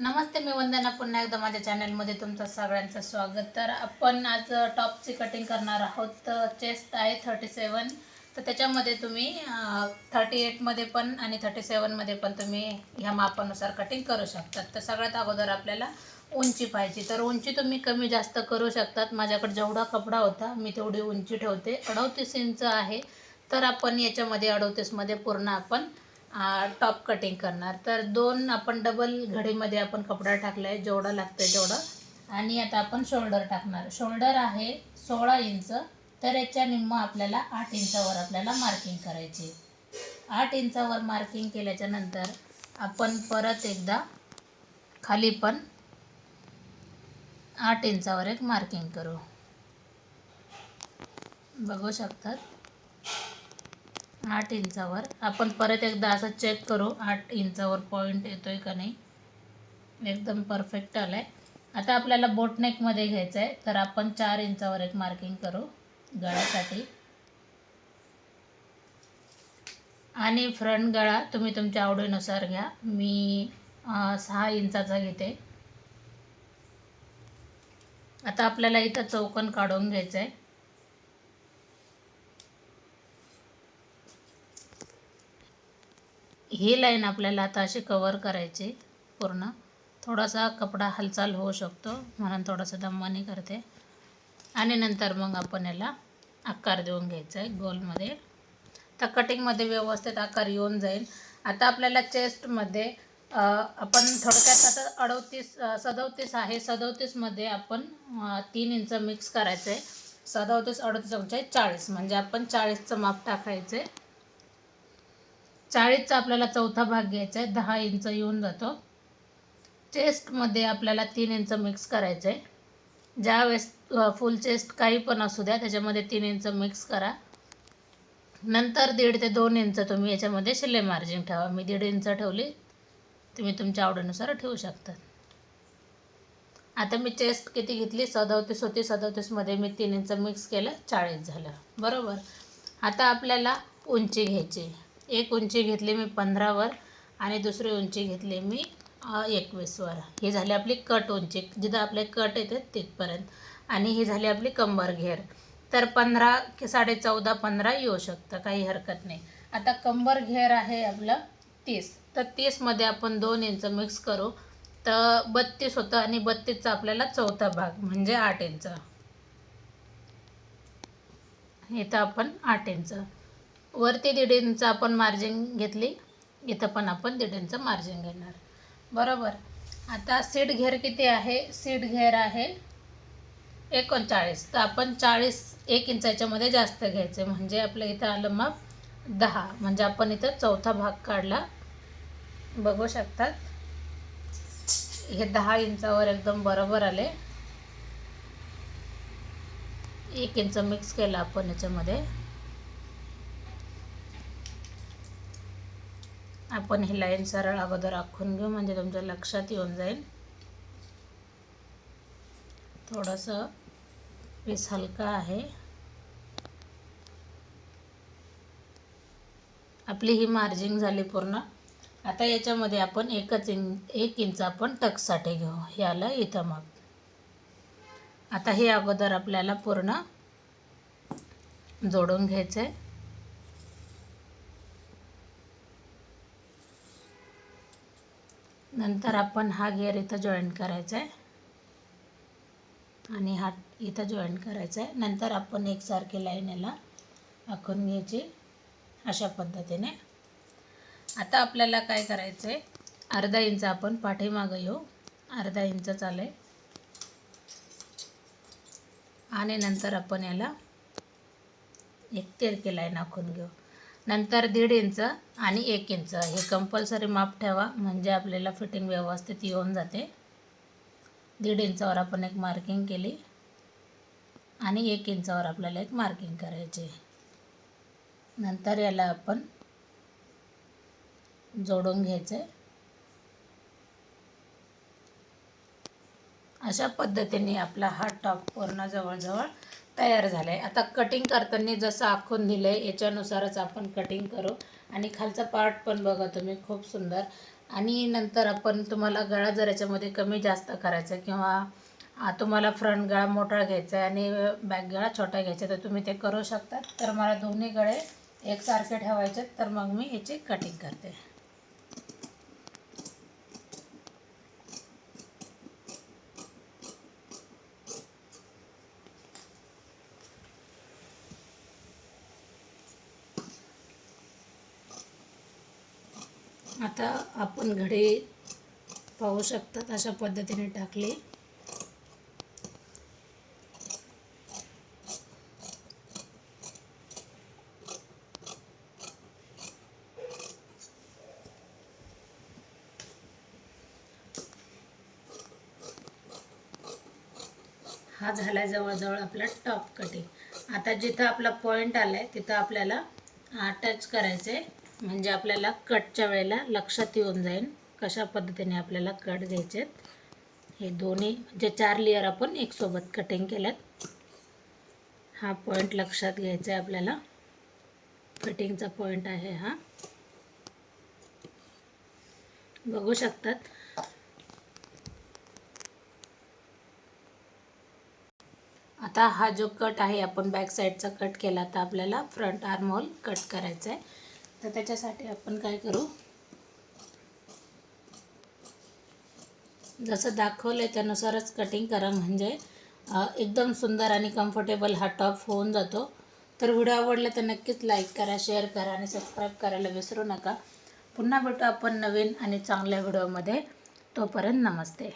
नमस्ते मी वंदना. पुन्हा एकदा माझ्या चॅनलमध्ये तुमचं सगळ्यांचं स्वागत. तर आपण आज टॉपची कटिंग करणार आहोत. तर चेस्ट आहे थर्टी सेवन. तर त्याच्यामध्ये तुम्ही थर्टी एटमध्ये पण आणि थर्टी सेवनमध्ये पण तुम्ही ह्या मापानुसार कटिंग करू शकतात तर सगळ्यात अगोदर आपल्याला उंची पाहिजे. तर उंची तुम्ही कमी जास्त करू शकतात. माझ्याकडे जेवढा कपडा होता मी तेवढी उंची ठेवते. अडतीस इंच आहे. तर आपण याच्यामध्ये अडतीसमध्ये पूर्ण आपण टॉप कटिंग करणार. तर दोन आपण डबल घडीमध्ये आपण कपडा टाकला आहे जेवढा लागतं आहे तेवढं. आणि आता आपण शोल्डर टाकणार. शोल्डर आहे सोळा इंच तर याच्या निम्म आपल्याला आठ इंचावर आपल्याला मार्किंग करायची आठ इंचावर मार्किंग केल्याच्यानंतर आपण परत एकदा खाली पण आठ इंचावर एक मार्किंग करू. बघू शकतात? आठ इंचावर. आपण परत एकदा असं चेक करू आठ इंचावर पॉईंट येतो आहे का नाही. एकदम परफेक्ट आलं आहे आता आपल्याला बोटनेकमध्ये घ्यायचं आहे तर आपण चार इंचावर एक मार्किंग करू गळ्यासाठी. आणि फ्रंट गळा तुम्ही तुमच्या आवडीनुसार घ्या. मी सहा इंचाचा घेते. आता आपल्याला इथं चौकन काढून घ्यायचं आहे ही लाईन आपल्याला आता अशी कवर करायची पूर्ण. थोडासा कपडा हालचाल होऊ शकतो म्हणून थोडासा दमाने करते. आणि नंतर मग आपण याला आकार देऊन घ्यायचा आहे गोलमध्ये तर कटिंगमध्ये व्यवस्थित आकार येऊन जाईल. आता आपल्याला चेस्टमध्ये आपण थोडक्यात आता अडतीस सदोतीस आहे. सदोतीसमध्ये आपण तीन इंच मिक्स करायचं आहे सदोतीस अडतीस म्हणजे चाळीस म्हणजे आपण चाळीसचं माप टाकायचं आहे चाळीसचा आपल्याला चौथा भाग घ्यायचा आहे दहा इंच येऊन जातो. चेस्टमध्ये आपल्याला तीन इंच मिक्स करायचं आहे ज्यावेळेस फुल चेस्ट काही पण असू द्या त्याच्यामध्ये तीन इंच मिक्स करा. नंतर दीड ते दोन इंच तुम्ही याच्यामध्ये शिले मार्जिन ठेवा. मी दीड इंच ठेवली तुम्ही तुमच्या आवडीनुसार ठेवू शकता. आता मी चेस्ट किती घेतली? सदोतीस होती. सदोतीसमध्ये मी तीन इंच मिक्स केलं चाळीस झालं. बरोबर? आता आपल्याला उंची घ्यायची एक उंची घेतली मी पंधरावर आणि दुसरी उंची घेतली मी एकवीसवर. ही झाली आपली कट उंची. जिथं आपले कट येते तिथपर्यंत. आणि ही झाली आपली कंबर घेर. तर पंधरा साडे चौदा पंधरा येऊ शकतं. काही हरकत नाही. आता कंबर घेर आहे आपलं तीस. तर तीसमध्ये आपण दोन इंच मिक्स करू. तर बत्तीस होतं आणि बत्तीसचा आपल्याला चौथा भाग म्हणजे आठ इंच. इथं आपण आठ इंच. वरती दीड इंच आपण मार्जिन घेतली इथं पण आपण दीड इंच मार्जिन घेणार. बरोबर? आता सीट घेर किती आहे? सीट घेर आहे एकोणचाळीस. तर आपण चाळीस एक इंचाच्यामध्ये जास्त घ्यायचे म्हणजे आपलं इथं आलं माप दहा. म्हणजे आपण इथं चौथा भाग काढला. बघू शकतात? हे दहा इंचावर एकदम बरोबर आले. एक इंच मिक्स केलं आपण याच्यामध्ये. आपण ही लाईन सरळ अगोदर आखून घेऊ म्हणजे तुमच्या लक्षात येऊन जाईल. थोडंसं पीस हलका आहे. आपली ही मार्जिंग झाली पूर्ण. आता याच्यामध्ये आपण एकच इंच एक इंच आपण टक्ससाठी घेऊ याला आलं इथं मग. आता हे अगोदर आपल्याला पूर्ण जोडून घ्यायचं आहे नंतर आपण हा घेर इथं जॉईन करायचा आहे आणि हा इथं जॉईन करायचा आहे नंतर आपण एकसारखी लाईन याला आखून घ्यायची अशा पद्धतीने. आता आपल्याला काय करायचं आहे अर्धा इंच आपण पाठीमागं येऊ. अर्धा इंच चालेल आणि नंतर आपण याला एक तिरकी लाईन आखून घेऊ. नंतर दीड इंच आणि एक इंच. हे कंपल्सरी माप ठेवा म्हणजे आपल्याला फिटिंग व्यवस्थित येऊन जाते. दीड इंचावर आपण एक मार्किंग केली. आणि एक इंचावर आपल्याला एक मार्किंग करायची. नंतर याला आपण जोडून घ्यायचं. आहे अशा पद्धतीने आपला हा टॉप पूर्ण जवळजवळ तयार झालं. आहे आता कटिंग करताना जसं आखून दिलं आहे याच्यानुसारच आपण कटिंग करू. आणि खालचा पार्ट पण बघा तुम्ही खूप सुंदर. आणि नंतर आपण तुम्हाला गळा जर याच्यामध्ये कमी जास्त करायचा किंवा तुम्हाला फ्रंट गळा मोठा घ्यायचा आहे आणि बॅक गळा छोटा घ्यायचा तर तुम्ही ते करू शकता. तर मला दोन्ही गळे एकसारखे ठेवायचे तर मग मी याची कटिंग करते. आता आपण घडे पाहू शकतात अशा पद्धतीने टाकले. हा झाला जवळजवळ आपला टॉप कटिंग आता जिथं आपला पॉईंट आला आहे तिथं आपल्याला टच करायचं आहे म्हणजे आपल्याला कटच्या वेळेला लक्षात येऊन जाईल कशा पद्धतीने आपल्याला कट घ्यायचे हे दोन्ही जे चार लेअर आपण एकसोबत कटिंग केल्यात. हा पॉईंट लक्षात घ्यायचा आहे आपल्याला. कटिंगचा पॉईंट आहे हा. बघू शकतात. आता हा जो कट आहे आपण बॅक साईडचा कट केला तर आपल्याला फ्रंट आर्म होल कट करायचा आहे तर त्याच्यासाठी आपण काय करू? जसं दाखवलं आहे त्यानुसारच कटिंग करा. म्हणजे एकदम सुंदर आणि कम्फर्टेबल हा टॉप होऊन जातो. तर व्हिडिओ आवडला तर नक्कीच लाईक करा शेअर करा आणि सबस्क्राईब करायला विसरू नका. पुन्हा भेटू आपण नवीन आणि चांगल्या व्हिडिओमध्ये तोपर्यंत नमस्ते.